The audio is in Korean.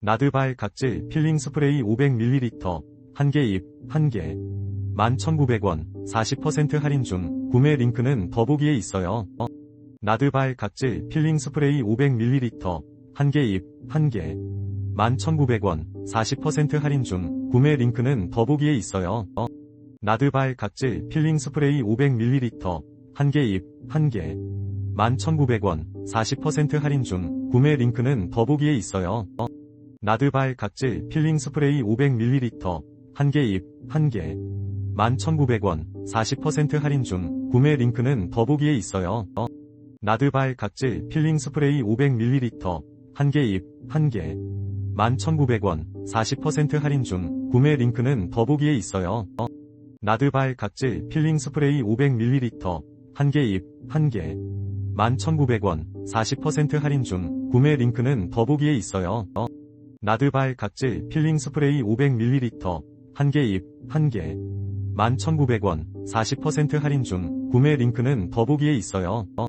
나드발 각질 필링 스프레이 500ml, 1개 입, 1개. 11,900원, 40% 할인 중, 구매 링크는 더보기에 있어요. 어. 나드발 각질 필링 스프레이 500ml, 1개 입, 1개. 11,900원, 40% 할인 중, 구매 링크는 더보기에 있어요. 어. 나드발 각질 필링 스프레이 500ml, 1개 입, 1개. 11,900원, 40% 할인 중, 구매 링크는 더보기에 있어요. 어. 나드발 각질 필링 스프레이 500ml, 1개 입, 1개. 11,900원, 40% 할인 중, 구매 링크는 더보기에 있어요. 어. 나드발 각질 필링 스프레이 500ml, 1개 입, 1개. 11,900원, 40% 할인 중, 구매 링크는 더보기에 있어요. 어. 나드발 각질 필링 스프레이 500ml, 1개 입, 1개. 11,900원, 40% 할인 중, 구매 링크는 더보기에 있어요. 어. 나드발 각질 필링 스프레이 500ml, 1개 입, 1개. 11,900원, 40% 할인 중, 구매 링크는 더보기에 있어요. 어.